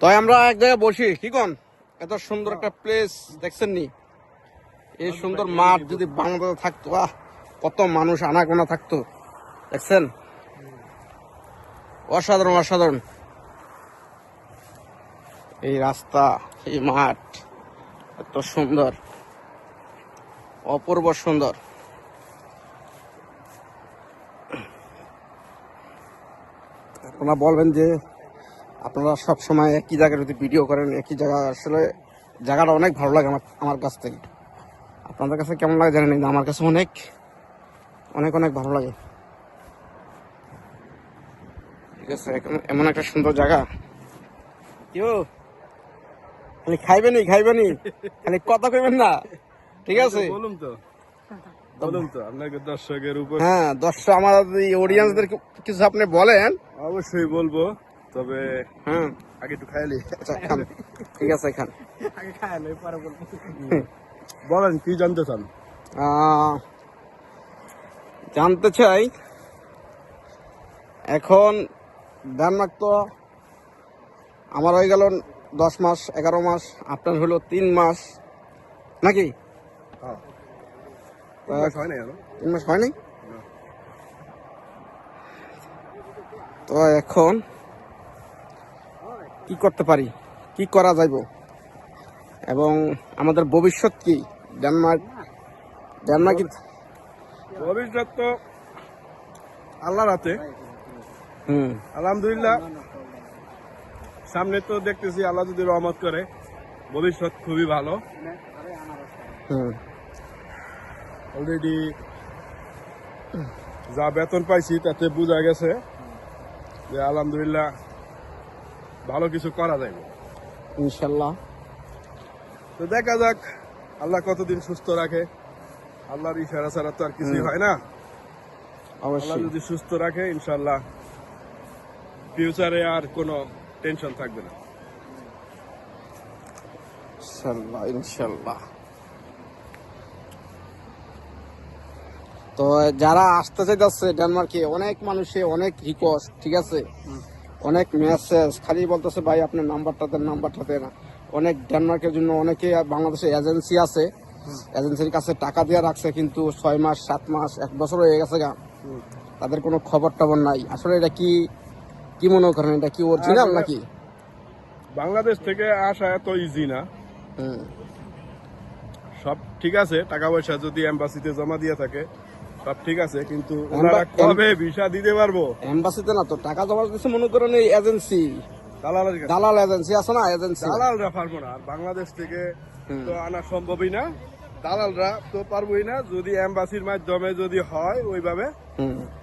তো আমরা এক জায়গায় বসি, কি কোন? এত সুন্দর একটা প্লেস দেখছেন নি এই সুন্দর মাঠ যদি বাংলাদেশে থাকতো, আহ, কত মানুষ আনাগোনা থাকতো, দেখছেন? অসাধারণ অসাধারণ। এই রাস্তা, এই মাঠ, এত সুন্দর। অপূর্ব সুন্দর। আপনারা বলবেন যে আপনারা সব সময় একই জায়গায় যদি ভিডিও করেন একই জায়গা। আসলে জায়গাটা অনেক ভালো লাগে আমার আমার কাছ থেকে। আপনাদের কাছে কেমন লাগে জানেন? না আমার কাছে অনেক অনেক অনেক ভালো লাগে। ঠিক আছে এমন একটা সুন্দর জায়গা। কেউ খালি খাইবেনি খাইবেনি খালি কথা কইবেন না। ঠিক আছে? বলুন তো। বলুন তো আপনাকে দর্শকের উপর হ্যাঁ দর্শক আমার অডিয়েন্সদের কিছু আপনি বলেন। অবশ্যই বলব। তবে হ্যাঁ আগে একটু খাইলি আচ্ছা খান। ঠিক আছে খান। বলেন কি জানতে চান? জানতে চাই এখন ডেনমার্ক তো আমার হয়ে গেল দশ মাস এগারো মাস আপনার হলো তিন মাস। নাকি? হ্যাঁ। হয়? তিন মাস হয়নি তো এখন কি করতে পারি? কি করা যাইব? এবং আমাদের ভবিষ্যৎ কি? ডেনমার্ক ডেনমার্ক ভবিষ্যৎ তো আল্লাহর হাতে। হুম। আলহামদুলিল্লাহ। সামনে তো দেখতেছি আল্লাহ যদি রহমত করে ভবিষ্যৎ খুবই ভালো। হুম। অলরেডি যা বেতন পাইছি তাতে বোঝা গেছে যে আলহামদুলিল্লাহ ভালো কিছু করা যাবে ইনশাল্লাহ। তো দেখা যাক আল্লাহ কতদিন সুস্থ রাখে। আল্লাহর ইশারা ছাড়া তো আর কিছুই হয় না। আল্লাহ যদি সুস্থ রাখে ইনশাল্লাহ ফিউচারে আর কোনো টেনশন থাকবে না। ইনশাল্লাহ ইনশাল্লাহ। তো যারা আসতে চাইতেছে ডেনমার্কে অনেক মানুষে অনেক রিকোয়েস্ট ঠিক আছে? অনেক মেসেজ খালি বলতেছে ভাই আপনার নাম্বারটা দেন নাম্বারটা দেন। অনেক ডেনমার্কের জন্য অনেকে বাংলাদেশে এজেন্সি আছে। এজেন্সির কাছে টাকা দিয়ে রাখছে কিন্তু ছয় মাস সাত মাস এক বছর হয়ে গেছে গা। তাদের কোনো খবর টবর নাই। আসলে এটা কি কি মনে করেন? এটা কি অরিজিনাল নাকি? বাংলাদেশ থেকে আসা এত ইজি না। সব ঠিক আছে টাকা পয়সা যদি এম্বাসিতে জমা দিয়ে থাকে সব ঠিক আছে কিন্তু ওনারা কবে ভিসা দিতে পারব? এম্বাসিতে না তো টাকা জমা দিচ্ছে মনে করেন এই এজেন্সি দালাল এজেন্সি আছে না এজেন্সি দালালরা পারব না বাংলাদেশ থেকে তো আনা সম্ভবই না। দালালরা তো পারবোই না যদি এম্বাসির মাধ্যমে যদি হয় ওইভাবে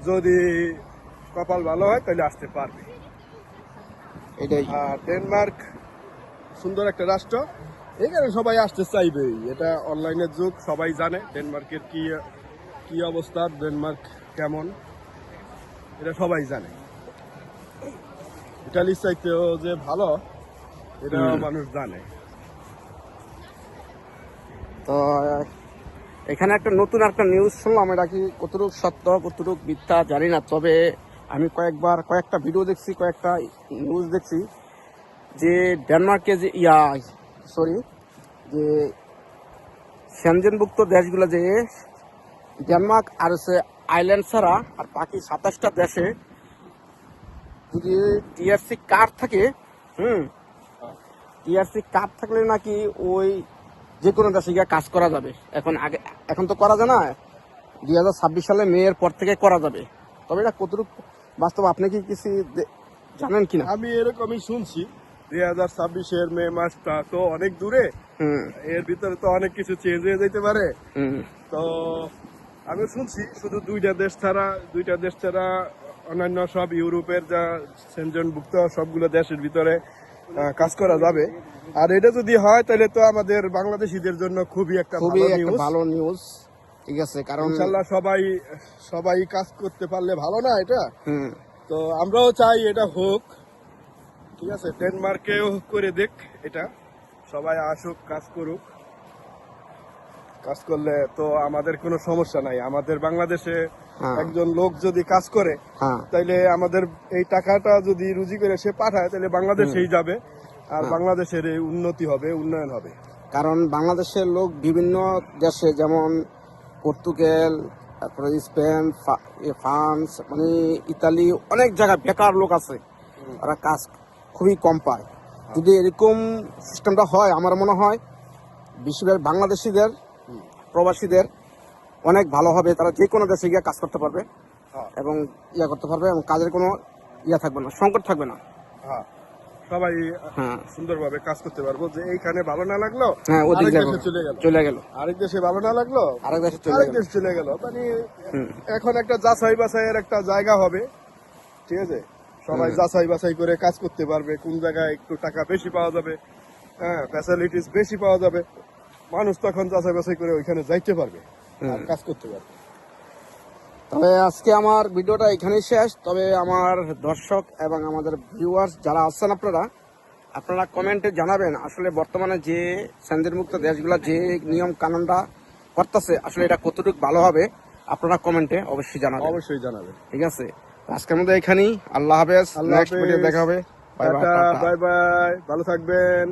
যদি কপাল ভালো হয় তাহলে আসতে পারবে। এটাই। আর ডেনমার্ক সুন্দর একটা রাষ্ট্র এখানে সবাই আসতে চাইবেই। এটা অনলাইনের যুগ সবাই জানে ডেনমার্কের কি কি অবস্থা? ডেনমার্ক কেমন? এটা সবাই জানে। ইটালির চাইতেও যে ভালো এটা মানুষ জানে। তো এখানে একটা নতুন একটা নিউজ শুনলাম এটা কি কতটুক সত্য কতটুক মিথ্যা জানি না তবে আমি কয়েকবার কয়েকটা ভিডিও দেখছি কয়েকটা নিউজ দেখছি যে ডেনমার্কে যে ইয়া সরি যে সেনজেনভুক্ত দেশগুলো যে ডেনমার্ক আর হচ্ছে আইল্যান্ড ছাড়া আর বাকি সাতাশটা দেশে যদি টিআরসি কার্ড থাকে হুম টিআরসি কার্ড থাকলে নাকি ওই যে কোনো দেশে গিয়ে কাজ করা যাবে। এখন আগে এখন তো করা যায় না। দুই হাজার ছাব্বিশ সালে মেয়ের পর থেকে করা যাবে। তবে এটা কতটুকু বাস্তব আপনি কি কিছু জানেন কিনা? আমি এরকমই শুনছি দুই হাজার ছাব্বিশের মে মাসটা তো অনেক দূরে। এর ভিতরে তো অনেক কিছু চেঞ্জ হয়ে যেতে পারে। হুম। তো আমি শুনছি শুধু দুইটা দেশ ছাড়া দুইটা দেশ ছাড়া অন্যান্য সব ইউরোপের যা সেনজনভুক্ত সবগুলো দেশের ভিতরে কাজ করা যাবে। আর এটা যদি হয় তাহলে তো আমাদের বাংলাদেশিদের জন্য খুবই একটা ভালো নিউজ ঠিক আছে কারণ ইনশাল্লাহ সবাই সবাই কাজ করতে পারলে ভালো না এটা? তো আমরাও চাই এটা হোক। ঠিক আছে ডেনমার্কেও করে দেখ এটা। সবাই আসুক কাজ করুক। কাজ করলে তো আমাদের কোনো সমস্যা নাই। আমাদের বাংলাদেশে হ্যাঁ। একজন লোক যদি কাজ করে হ্যাঁ। তাইলে আমাদের এই টাকাটা যদি রুজি করে সে পাঠায় তাহলে বাংলাদেশেই যাবে আর হ্যাঁ। বাংলাদেশের এই উন্নতি হবে উন্নয়ন হবে। কারণ বাংলাদেশের লোক বিভিন্ন দেশে যেমন পর্তুগাল তারপরে স্পেন ফ্রান্স মানে ইতালি অনেক জায়গায় বেকার লোক আছে। ওরা কাজ খুবই কম পায়। যদি এরকম সিস্টেমটা হয় আমার মনে হয় বেশিরভাগ বাংলাদেশিদের প্রবাসীদের অনেক ভালো হবে তারা যে কোনো দেশে গিয়ে কাজ করতে পারবে হ্যাঁ। এবং ইয়া করতে পারবে এবং কাজের কোনো ইয়া থাকবে না সংকট থাকবে না। হ্যাঁ। সবাই হ্যাঁ। সুন্দরভাবে কাজ করতে পারব যে এইখানে ভালো না লাগল হ্যাঁ ওদিকে চলে গেল। চলে গেল। আরেক দেশে ভালো না লাগল আরেক দেশে চলে আরেক গেল। চলে গেল। মানে এখন একটা যাচাই বাছাইয়ের একটা জায়গা হবে ঠিক আছে? সবাই। যাচাই বাছাই করে কাজ করতে পারবে কোন জায়গায় একটু টাকা বেশি পাওয়া যাবে হ্যাঁ ফ্যাসিলিটিস বেশি পাওয়া যাবে। মানুষ তখন যাচাই বাছাই করে ওইখানে যাইতে পারবে আর কাজ করতে পারবে। তবে আজকে আমার ভিডিওটা এখানেই শেষ। তবে আমার দর্শক এবং আমাদের ভিউয়ার্স যারা আছেন আপনারা আপনারা কমেন্টে জানাবেন আসলে বর্তমানে যে মুক্ত দেশগুলো যে নিয়ম কানুনটা করতেছে আসলে এটা কতটুকু ভালো হবে আপনারা কমেন্টে অবশ্যই জানাবেন। অবশ্যই জানাবেন। ঠিক আছে? আজকের মধ্যে এখানেই। আল্লাহ হাফেজ। Next video. দেখা হবে। বাই বাই ভালো থাকবেন।